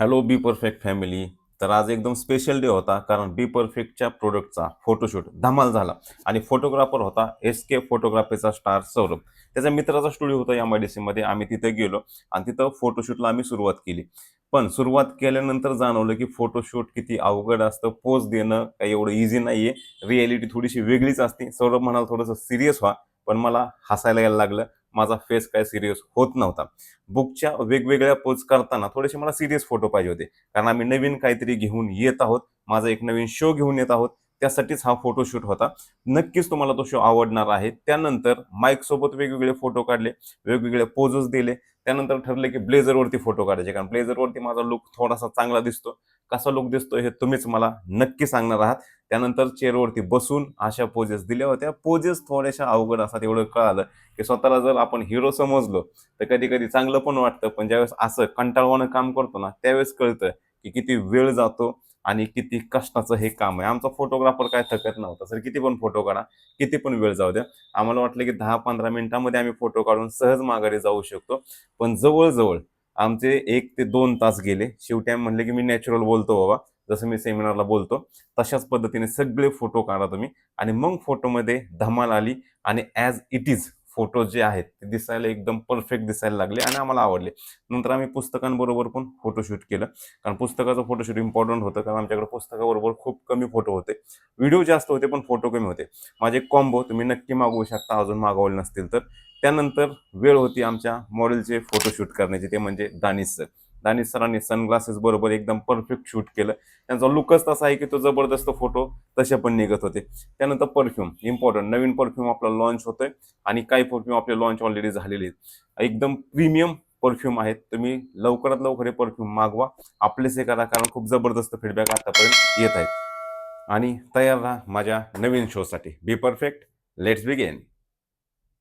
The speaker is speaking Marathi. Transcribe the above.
हॅलो बी परफेक्ट फॅमिली तर आज एकदम स्पेशल डे होता कारण बी परफेक्टच्या प्रोडक्टचा फोटोशूट धमाल झाला. आणि फोटोग्राफर होता एस के फोटोग्राफीचा स्टार सौरभ. त्याच्या मित्राचा स्टुडिओ होता एम आय डी सीमध्ये आम्ही तिथे गेलो आणि तिथं फोटोशूटला आम्ही सुरुवात केली. पण सुरुवात केल्यानंतर जाणवलं की फोटोशूट किती अवघड असतं. पोज देणं काही एवढं इझी नाही आहे रिॲलिटी थोडीशी वेगळीच असते. सौरभ म्हणाला थोडंसं सिरियस व्हा. पण मला हसायला यायला लागलं. माझा फेस काय सिरियस होत नव्हता. बुकच्या वेगवेगळ्या पोज करताना थोडेसे मला सिरियस फोटो पाहिजे होते. कारण आम्ही नवीन काहीतरी घेऊन येत आहोत. माझा एक नवीन शो घेऊन येत आहोत. त्यासाठीच हा फोटोशूट होता. नक्कीच तुम्हाला तो शो आवडणार आहे. त्यानंतर माईकसोबत वेगवेगळे फोटो काढले. वेगवेगळे पोजेस दिले. त्यानंतर ठरले की ब्लेझरवरती फोटो काढायचे. कारण ब्लेझरवरती माझा लुक थोडासा चांगला दिसतो. कसा लुक दिसतो हे तुम्हीच मला नक्की सांगणार आहात. त्यानंतर चेअरवरती बसून अशा पोजेस दिल्या होत्या. पोजेस थोड्याशा अवघड असतात एवढं कळालं की स्वतःला जर आपण हिरो समजलो तर कधी कधी चांगलं पण वाटतं. पण ज्यावेळेस असं कंटाळवानं काम करतो ना त्यावेळेस कळतं की किती वेळ जातो आणि किती कष्टाचं हे काम आहे. आमचा फोटोग्राफर काय थकत नव्हता. सर किती पण फोटो काढा किती पण वेळ जाऊ द्या. आम्हाला वाटलं की दहा पंधरा मिनिटांमध्ये आम्ही फोटो काढून सहज माघारी जाऊ शकतो. पण जवळजवळ आमचे एक ते दोन तास गेले. शेवटी आम्ही म्हणले की मी नॅचरल बोलतो बाबा. जसं मी सेमिनारला बोलतो तशाच पद्धतीने सगळे फोटो काढा तुम्ही. आणि मग फोटोमध्ये धमाल आली आणि ॲज इट इज फोटो जे आहेत ते दिसायला एकदम परफेक्ट दिसायला लागले आणि आम्हाला आवडले. नंतर आम्ही पुस्तकांबरोबर पण फोटोशूट केलं. कारण पुस्तकाचं फोटोशूट इम्पॉर्टंट होतं कारण आमच्याकडे पुस्तकाबरोबर खूप कमी फोटो होते. व्हिडिओ जास्त होते पण फोटो कमी होते. माझे कॉम्बो तुम्ही नक्की मागवू शकता अजून मागवले नसतील तर. त्यानंतर वेळ होती आमच्या मॉडेलचे फोटोशूट करण्याची ते म्हणजे दानिश सर दानिश सरांनी सनग्लासेस बरोबर एकदम परफेक्ट शूट केलं. त्यांचा लुकच तसा आहे की तो जबरदस्त फोटो तसे पण निघत होते. त्यानंतर परफ्यूम इम्पॉर्टंट नवीन परफ्यूम आपला लॉन्च होतोय आणि काही परफ्यूम आपले लॉन्च ऑलरेडी झालेले आहेत. एकदम प्रीमियम परफ्यूम आहेत. तुम्ही लवकरात लवकर हे परफ्यूम मागवा. आपलेच हे करा कारण खूप जबरदस्त फीडबॅक आतापर्यंत येत आहेत. आणि तयार राहा माझ्या नवीन शोसाठी बी परफेक्ट लेट्स बिगेन